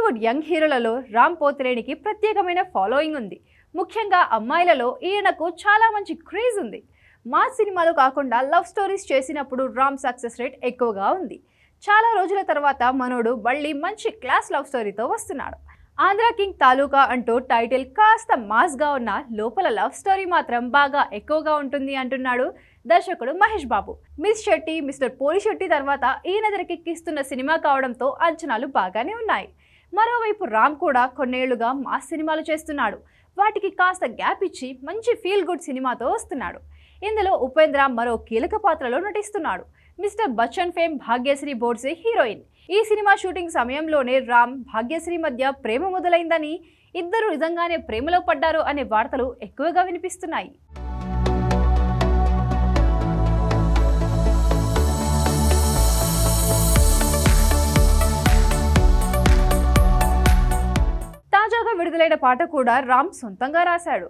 Tollywood young హీరోలలో రామ్ పోతిరేనికి ప్రత్యేకమైన ఫాలోయింగ్ ఉంది. ముఖ్యంగా అమ్మాయిలలో ఈయనకు చాలా మంచి క్రేజ్ ఉంది. మా సినిమాలు కాకుండా లవ్ స్టోరీస్ చేసినప్పుడు రామ్ సక్సెస్ రేట్ ఎక్కువగా ఉంది. చాలా రోజుల తర్వాత మనోడు మళ్ళీ మంచి క్లాస్ లవ్ స్టోరీతో వస్తున్నాడు. ఆంధ్ర కింగ్ తాలూకా అంటూ టైటిల్ కాస్త మాస్గా ఉన్న లోపల లవ్ స్టోరీ మాత్రం బాగా ఎక్కువగా ఉంటుంది అంటున్నాడు దర్శకుడు Mahesh Babu. Miss Shetty mister Polishetty తర్వాత ఈయన తెరకెక్కిస్తున్న సినిమా కావడంతో అంచనాలు బాగానే ఉన్నాయి. మరోవైపు రామ్ కూడా కొన్నేళ్ళుగా మాస్ సినిమాలు చేస్తున్నాడు. వాటికి కాస్త గ్యాప్ ఇచ్చి మంచి ఫీల్ గుడ్ సినిమాతో వస్తున్నాడు. ఇందులో ఉపేంద్ర మరో కీలక పాత్రలో నటిస్తున్నాడు. Mister Bachchan fame Bhagyashri Borse heroine. ఈ సినిమా షూటింగ్ సమయంలోనే రామ్ భాగ్యశ్రీ మధ్య ప్రేమ మొదలైందని ఇద్దరు నిజంగానే ప్రేమలో పడ్డారు అనే వార్తలు ఎక్కువగా వినిపిస్తున్నాయి. తాజాగా పాట కూడా రామ్ సొంతంగా రాశాడు.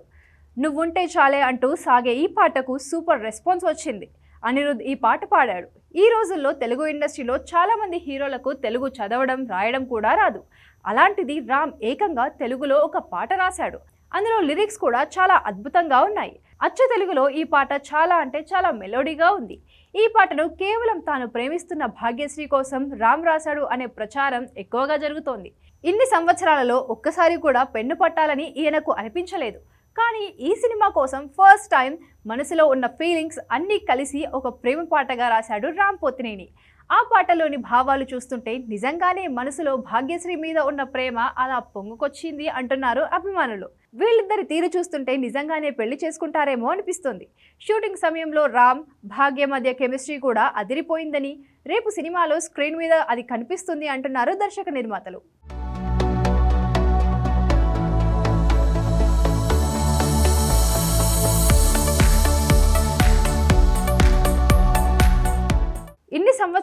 నువ్వుంటే చాలే అంటూ సాగే ఈ పాటకు సూపర్ రెస్పాన్స్ వచ్చింది. అనిరుద్ ఈ పాట పాడాడు. ఈ రోజుల్లో తెలుగు ఇండస్ట్రీలో చాలామంది హీరోలకు తెలుగు చదవడం రాయడం కూడా రాదు. అలాంటిది రామ్ ఏకంగా తెలుగులో ఒక పాట రాశాడు. అందులో లిరిక్స్ కూడా చాలా అద్భుతంగా ఉన్నాయి. అచ్చ తెలుగులో ఈ పాట చాలా అంటే చాలా మెలోడీగా ఉంది. ఈ పాటను కేవలం తాను ప్రేమిస్తున్న భాగ్యశ్రీ కోసం రామ్ రాశాడు అనే ప్రచారం ఎక్కువగా జరుగుతోంది. ఇన్ని సంవత్సరాలలో ఒక్కసారి కూడా పెన్ను పట్టాలని ఈయనకు అనిపించలేదు. కానీ ఈ సినిమా కోసం ఫస్ట్ టైం మనసులో ఉన్న ఫీలింగ్స్ అన్నీ కలిసి ఒక ప్రేమ పాటగా రాశాడు రామ్ పోతినేని. ఆ పాటలోని భావాలు చూస్తుంటే నిజంగానే మనసులో భాగ్యశ్రీ మీద ఉన్న ప్రేమ అలా పొంగుకొచ్చింది అంటున్నారు అభిమానులు. వీళ్ళిద్దరి తీరు చూస్తుంటే నిజంగానే పెళ్ళి చేసుకుంటారేమో అనిపిస్తుంది. షూటింగ్ సమయంలో రామ్ భాగ్య మధ్య కెమిస్ట్రీ కూడా అదిరిపోయిందని రేపు సినిమాలో స్క్రీన్ మీద అది కనిపిస్తుంది అంటున్నారు దర్శక నిర్మాతలు.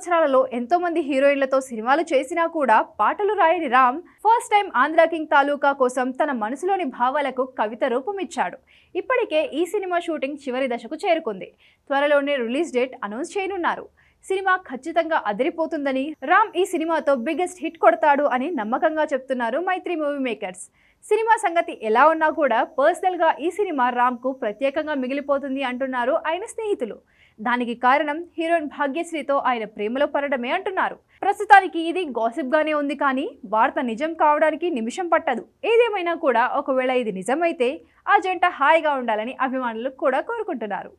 సంవత్సరాలలో ఎంతో మంది హీరోయిన్లతో సినిమాలు చేసినా కూడా పాటలు రాయని Ram first time Andhra king Taluka కోసం తన మనసులోని భావాలకు కవిత రూపమిచ్చాడు. ఇప్పటికే ఈ సినిమా షూటింగ్ చివరి దశకు చేరుకుంది. త్వరలోనే రిలీజ్ డేట్ అనౌన్స్ చేయనున్నారు. సినిమా ఖచ్చితంగా అదిరిపోతుందని రామ్ ఈ సినిమాతో బిగ్గెస్ట్ హిట్ కొడతాడు అని నమ్మకంగా చెప్తున్నారు మైత్రి మూవీ మేకర్స్. సినిమా సంగతి ఎలా ఉన్నా కూడా పర్సనల్గా ఈ సినిమా రామ్కు ప్రత్యేకంగా మిగిలిపోతుంది అంటున్నారు ఆయన స్నేహితులు. దానికి కారణం హీరోయిన్ భాగ్యశ్రీతో ఆయన ప్రేమలో పడడమే అంటున్నారు. ప్రస్తుతానికి ఇది గాసిప్గానే ఉంది కానీ వార్త నిజం కావడానికి నిమిషం పట్టదు. ఏదేమైనా కూడా ఒకవేళ ఇది నిజమైతే ఆ జంట హాయిగా ఉండాలని అభిమానులు కూడా కోరుకుంటున్నారు.